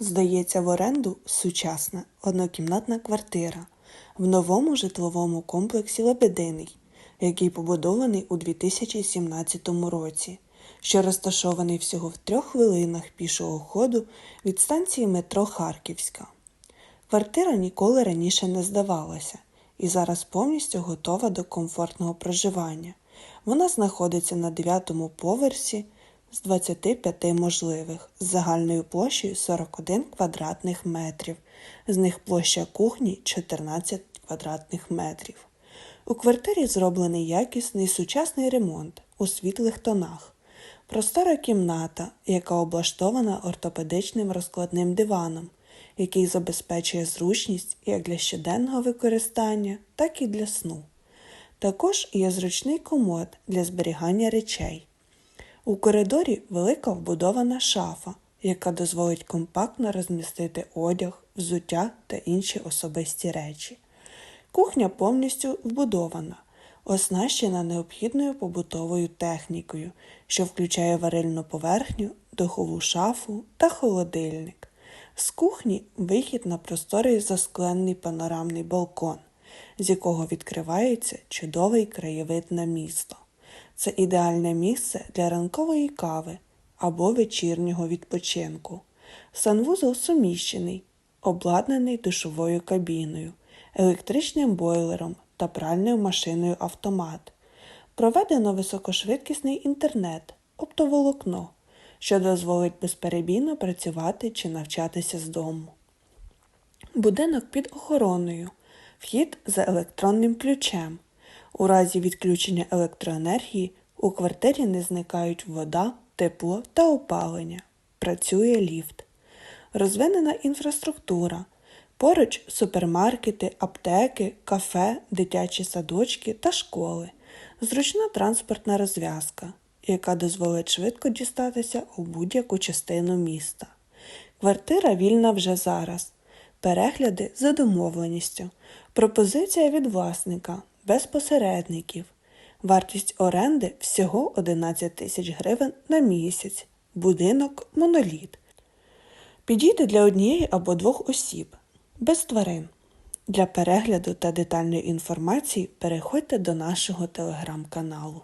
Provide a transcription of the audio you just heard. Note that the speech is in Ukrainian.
Здається в оренду сучасна однокімнатна квартира в новому житловому комплексі Лебединий, який побудований у 2017 році, що розташований всього в трьох хвилинах пішого ходу від станції метро Харківська. Квартира ніколи раніше не здавалася і зараз повністю готова до комфортного проживання. Вона знаходиться на 9 поверсі з 25 можливих з загальною площею 41 квадратних метрів. З них площа кухні 14 квадратних метрів. У квартирі зроблений якісний сучасний ремонт у світлих тонах. Простора кімната, яка облаштована ортопедичним розкладним диваном, який забезпечує зручність як для щоденного використання, так і для сну. Також є зручний комод для зберігання речей. У коридорі велика вбудована шафа, яка дозволить компактно розмістити одяг, взуття та інші особисті речі. Кухня повністю вбудована, оснащена необхідною побутовою технікою, що включає варильну поверхню, духову шафу та холодильник. З кухні вихід на просторий засклений панорамний балкон, з якого відкривається чудовий краєвид на місто. Це ідеальне місце для ранкової кави або вечірнього відпочинку. Санвузол суміщений, обладнаний душовою кабіною, електричним бойлером та пральною машиною автомат. Проведено високошвидкісний інтернет, оптоволокно, що дозволить безперебійно працювати чи навчатися з дому. Будинок під охороною, вхід за електронним ключем. У разі відключення електроенергії у квартирі не зникають вода, тепло та опалення. Працює ліфт. Розвинена інфраструктура. Поруч супермаркети, аптеки, кафе, дитячі садочки та школи. Зручна транспортна розв'язка, яка дозволить швидко дістатися у будь-яку частину міста. Квартира вільна вже зараз. Перегляди за домовленістю. Пропозиція від власника без посередників. Вартість оренди всього 11 тисяч гривень на місяць. Будинок моноліт. Підійде для однієї або двох осіб. Без тварин. Для перегляду та детальної інформації переходьте до нашого телеграм-каналу.